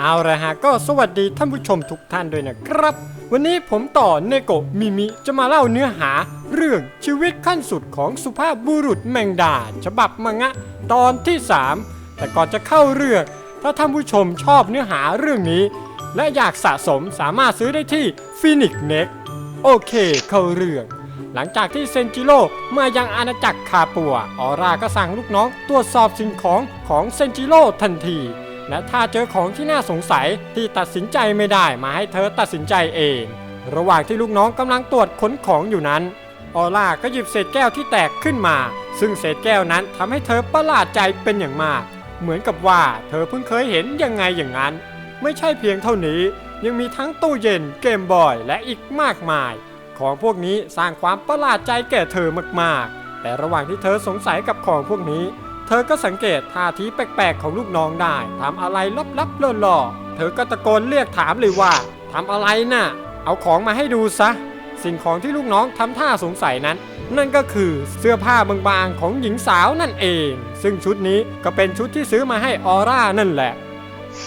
เอาละฮะก็สวัสดีท่านผู้ชมทุกท่านด้วยนะครับ วันนี้ผมต่อเนโกะมิมิจะมาเล่าเนื้อหา เรื่องชีวิตขั้นสุดของสุภาพบุรุษแมงดา ฉบับมังงะ ตอนที่ 3 แต่ก่อนจะเข้าเรื่อง ถ้าท่านผู้ชมชอบเนื้อหาเรื่องนี้ และอยากสะสมสามารถซื้อได้ที่ฟินิกเน็กโอเค เข้าเรื่องหลังจากที่เซนจิโร่มายังอาณาจักรคาปัว ออร่าก็สั่งลูกน้องตรวจสอบสิ่งของของเซนจิโร่ทันที และถ้าเจอของที่น่าสงสัยที่ตัดสินใจไม่ได้มาให้เธอตัดสินใจเอง ระหว่างที่ลูกน้องกำลังตรวจค้นของอยู่นั้น ออร่าก็หยิบเศษแก้วที่แตกขึ้นมา ซึ่งเศษแก้วนั้นทำให้เธอประหลาดใจเป็นอย่างมาก เหมือนกับว่าเธอเพิ่งเคยเห็นยังไงอย่างนั้น ไม่ใช่เพียงเท่านี้ ยังมีทั้งตู้เย็นเกมบอยและอีกมากมาย ของพวกนี้สร้างความประหลาดใจแก่เธอมากๆ แต่ระหว่างที่เธอสงสัยกับของพวกนี้ เธอก็สังเกตท่าทีแปลกๆของลูกน้องได้ทำอะไรลับๆล่อๆเธอก็ตะโกนเรียกถามเลยว่าทำอะไรน่ะ เอาของมาให้ดูซะ สิ่งของที่ลูกน้องทำท่าสงสัยนั้น นั่นก็คือเสื้อผ้าบางๆของหญิงสาวนั่นเอง ซึ่งชุดนี้ก็เป็นชุดที่ซื้อมาให้ออร่านั่นแหละ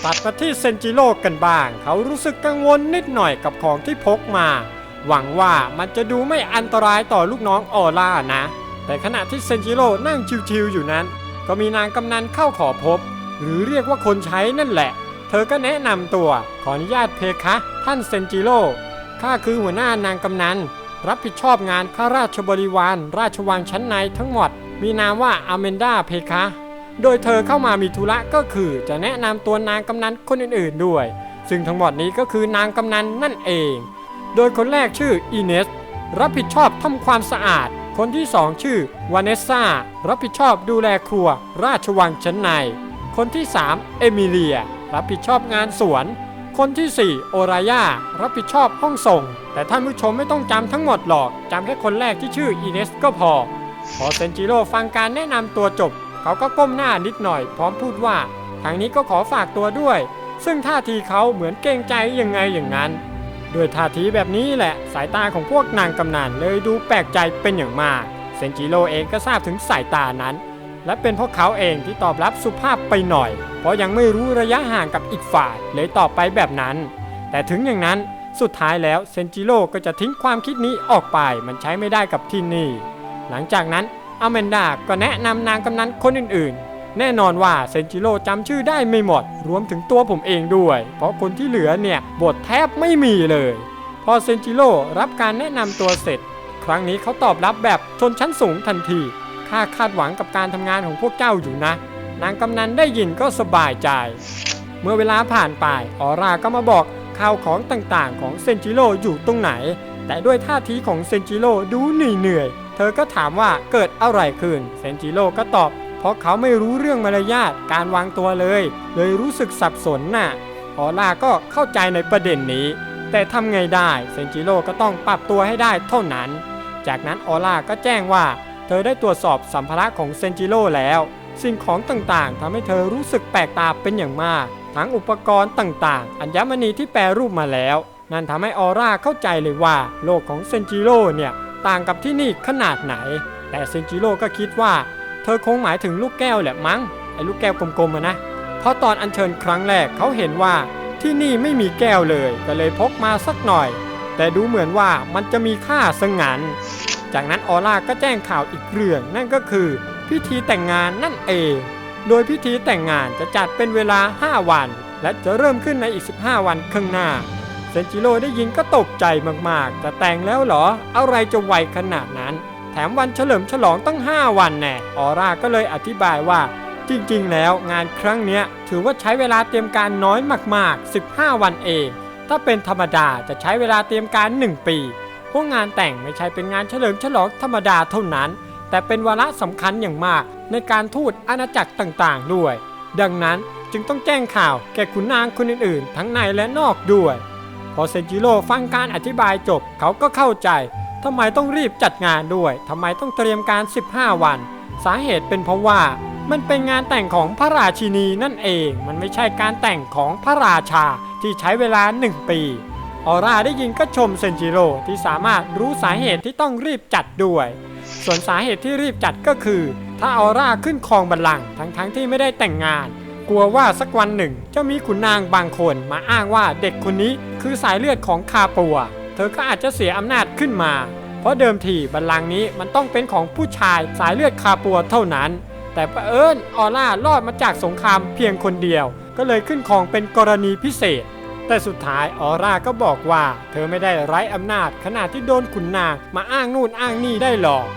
ตัดมาที่เซนจิโร่กันบ้าง เขารู้สึกกังวลนิดหน่อยกับของที่พกมา หวังว่ามันจะดูไม่อันตรายต่อลูกน้องออร่านะ แต่ขณะที่เซนจิโร่นั่งชิวๆอยู่นั้น ก็มีนางกำนันเข้าขอพบ หรือเรียกว่าคนใช้นั่นแหละ เธอก็แนะนำตัวขออนุญาตเพคะ ท่านเซนจิโร่ข้าคือหัวหน้านางกำนัน รับผิดชอบงานข้าราชบริวาร ราชวังชั้นในทั้งหมด มีนามว่าอเมนดาเพคะ โดยเธอเข้ามามีธุระก็คือจะแนะนำตัวนางกำนันคนอื่นๆด้วย ซึ่งทั้งหมดนี้ก็คือนางกำนันนั่นเอง โดยคนแรกชื่ออีเนส รับผิดชอบทำความสะอาด คนที่สองชื่อวานเนสซารับผิดชอบดูแลครัว ราชวังชั้นใน คนที่สามเอมิเลีย รับผิดชอบงานสวน คนที่สี่โอรายารับผิดชอบห้องส่ง แต่ท่านผู้ชมไม่ต้องจำทั้งหมดหรอกจำแค่คนแรกที่ชื่ออีเนสก็พอ พอเซนจิโร่ฟังการแนะนำตัวจบ เขาก็ก้มหน้านิดหน่อย พร้อมพูดว่า ทางนี้ก็ขอฝากตัวด้วย ซึ่งท่าทีเขาเหมือนเกรงใจยังไงอย่างนั้น ด้วยท่าทีแบบนี้แหละสายตาของพวกนางกำนันเลยดูแปลกใจเป็นอย่างมากเซนจิโร่เองก็ทราบถึงสายตานั้น และเป็นเพราะเขาเองที่ตอบรับสุภาพไปหน่อย เพราะยังไม่รู้ระยะห่างกับอีกฝ่ายเลยตอบไปแบบนั้น แต่ถึงอย่างนั้นสุดท้ายแล้วเซนจิโร่ก็จะทิ้งความคิดนี้ออกไปมันใช้ไม่ได้กับที่นี่ หลังจากนั้นอเมนดาก็แนะนำนางกำนันคนอื่น แน่นอนว่าเซนจิโร่จำชื่อได้ไม่หมด รวมถึงตัวผมเองด้วย เพราะคนที่เหลือเนี่ยบทแทบไม่มีเลย พอเซนจิโร่รับการแนะนำตัวเสร็จ ครั้งนี้เขาตอบรับแบบชนชั้นสูงทันทีข้าคาดหวังกับการทำงานของพวกเจ้าอยู่นะ นางกำนันได้ยินก็สบายใจ เมื่อเวลาผ่านไปออราก็มาบอกข่าวของต่างๆ ของเซนจิโร่อยู่ตรงไหน แต่ด้วยท่าทีของเซนจิโร่ดูเหนื่อยๆเธอก็ถามว่าเกิดอะไรขึ้น เซนจิโร่ก็ตอบ เพราะเขาไม่รู้เรื่องมารยาทการวางตัวเลย เลยรู้สึกสับสนน่ะออร่าก็เข้าใจในประเด็นนี้ แต่ทำไงได้เซนจิโร่ก็ต้องปรับตัวให้ได้เท่านั้น จากนั้นออร่าก็แจ้งว่า เธอได้ตรวจสอบสัมภาระของเซนจิโร่แล้ว สิ่งของต่างๆทำให้เธอรู้สึกแปลกตาเป็นอย่างมาก ทั้งอุปกรณ์ต่างๆ อัญมณีที่แปรรูปมาแล้ว นั่นทำให้ออร่าเข้าใจเลยว่า โลกของเซนจิโร่เนี่ยต่างกับที่นี่ขนาดไหน แต่เซนจิโร่ก็คิดว่า ธอคงหมายถึงลูกแก้วแหละมั้งไอ้ลูกแก้วกลมๆอะนะ เพราะตอนอัญเชิญครั้งแรกเขาเห็นว่าที่นี่ไม่มีแก้วเลยก็เลยพกมาสักหน่อย แต่ดูเหมือนว่ามันจะมีค่าสงันจากนั้นออร่าก็แจ้งข่าวอีกเรื่องนั่นก็คือ พิธีแต่งงานนั่นเอง โดยพิธีแต่งงานจะจัดเป็นเวลา 5 วัน และจะเริ่มขึ้นในอีก 15 วันข้างหน้าเซนจิโร่ได้ยินก็ตกใจมากๆจะแต่งแล้วเหรอ อะไรจะไวขนาดนั้น มวันเฉลิมฉลองตั้ง 5 วันแน่ออร่าก็เลยอธิบายว่า จริงๆ แล้วงานครั้งนี้ถือว่าใช้เวลาเตรียมการน้อยมากๆ 15 วันเอง ถ้าเป็นธรรมดาจะใช้เวลาเตรียมการ 1 ปีเพราะงานแต่งไม่ใช่เป็นงานเฉลิมฉลองธรรมดาเท่านั้น แต่เป็นวาระสำคัญอย่างมากในการทูตอาณาจักรต่างๆ ด้วย ดังนั้นจึงต้องแจ้งข่าวแก่ขุนนางคนอื่นๆ ทั้งในและนอกด้วย พอเซนจิโร่ฟังการอธิบายจบเขาก็เข้าใจ ทำไมต้องรีบจัดงานด้วย ทำไมต้องเตรียมการ 15 วัน สาเหตุเป็นเพราะว่ามันเป็นงานแต่งของพระราชินีนั่นเอง มันไม่ใช่การแต่งของพระราชาที่ใช้เวลา 1 ปี ออร่าได้ยินก็ชมเซนจิโร่ที่สามารถรู้สาเหตุที่ต้องรีบจัดด้วย ส่วนสาเหตุที่รีบจัดก็คือ ถ้าออร่าขึ้นครองบัลลังก์ทั้งๆที่ไม่ได้แต่งงาน กลัวว่าสักวันหนึ่งจะมีขุนนางบางคนมาอ้างว่าเด็กคนนี้คือสายเลือดของคาปัว เธอก็อาจจะเสียอำนาจขึ้นมา เพราะเดิมทีบัลลังก์นี้มันต้องเป็นของผู้ชายสายเลือดคาปัวเท่านั้น แต่เอิญออร่ารอดมาจากสงครามเพียงคนเดียว ก็เลยขึ้นของเป็นกรณีพิเศษ แต่สุดท้ายออร่าก็บอกว่า เธอไม่ได้ไร้อำนาจขณะที่โดนขุนนางมาอ้างนู่นอ้างนี่ได้หรอก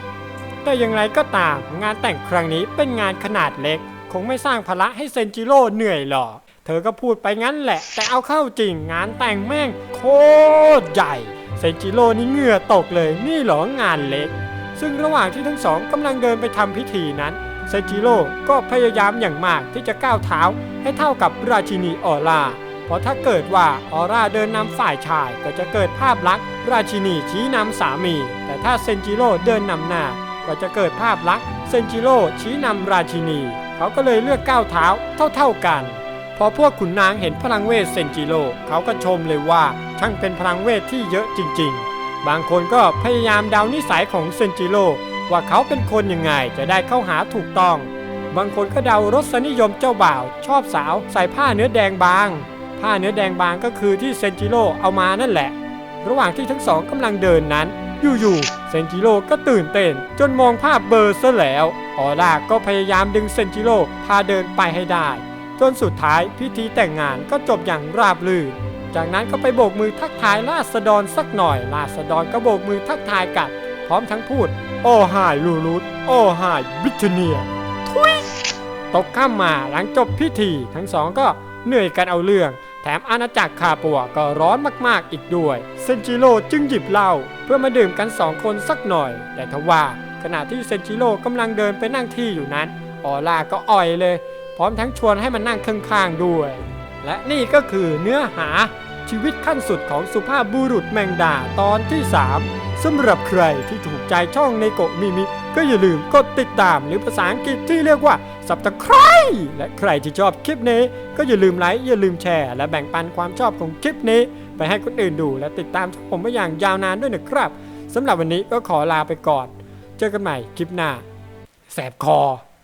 แต่อย่างไรก็ตามงานแต่งครั้งนี้เป็นงานขนาดเล็ก คงไม่สร้างภาระให้เซนจิโร่เหนื่อยหรอก เธอก็พูดไปงั้นแหละ แต่เอาเข้าจริงงานแต่งแม่งโคตรใหญ่เซนจิโร่นี่เหงื่อตกเลยนี่หรองานเล็ก ซึ่งระหว่างที่ทั้งสองกำลังเดินไปทำพิธีนั้นเซนจิโร่ก็พยายามอย่างมากที่จะก้าวเท้าให้เท่ากับราชินีออร่าเพราะถ้าเกิดว่าออร่าเดินนำฝ่ายชายก็จะเกิดภาพลักษณ์ราชินีชี้นำสามี แต่ถ้าเซนจิโร่เดินนำหน้าก็จะเกิดภาพลักษณ์เซนจิโร่ชี้นำราชินี เขาก็เลยเลือกก้าวเท้าเท่าๆกัน พอพวกขุนนางเห็นพลังเวทเซนจิโร่เขาก็ชมเลยว่าช่างเป็นพลังเวทที่เยอะจริง ๆ บางคนก็พยายามเดานิสัยของเซนจิโร่ว่าเขาเป็นคนยังไงจะได้เข้าหาถูกต้อง บางคนก็เดารสนิยมเจ้าบ่าว ชอบสาวใส่ผ้าเนื้อแดงบาง ผ้าเนื้อแดงบางก็คือที่เซนจิโร่เอามานั่นแหละ ระหว่างที่ทั้งสองกำลังเดินนั้น อยู่ๆเซนจิโร่ก็ตื่นเต้น จนมองภาพเบลอร์ซะแล้วออร่าก็พยายามดึงเซนจิโร่พาเดินไปให้ได้ จนสุดท้ายพิธีแต่งงานก็จบอย่างราบรื่น จากนั้นก็ไปโบกมือทักทายราษฎรสักหน่อย ราษฎรก็โบกมือทักทายกลับ พร้อมทั้งพูด โอ้หายลูรุตโอ้หายบิทเนีย ทุยตกข้ามมาหลังจบพิธีทั้งสองก็เหนื่อยกันเอาเรื่อง แถมอาณาจักรคาปัวก็ร้อนมากๆอีกด้วย เซนจิโร่จึงหยิบเหล้าเพื่อมาดื่มกันสองคนสักหน่อย แต่ทว่าขณะที่เซนจิโร่กำลังเดินไปนั่งที่อยู่นั้น ออร่าก็อ่อยเลย พร้อมทั้งชวนให้มันนั่งข้างๆด้วย และนี่ก็คือเนื้อหาชีวิตขั้นสุดของสุภาพบุรุษแมงดาตอนที่ 3สำหรับใครที่ถูกใจช่องในโกะมิมิ ก็อย่าลืมกดติดตามหรือภาษาอังกฤษที่เรียกว่า subscribe และใครที่ชอบคลิปนี้ ก็อย่าลืมไลค์อย่าลืมแชร์ และแบ่งปันความชอบของคลิปนี้ ไปให้คนอื่นดูและติดตามช่องผมไปอย่างยาวนานด้วยนะครับสำหรับวันนี้ก็ขอลาไปก่อน เจอกันใหม่คลิปหน้า แสบคอ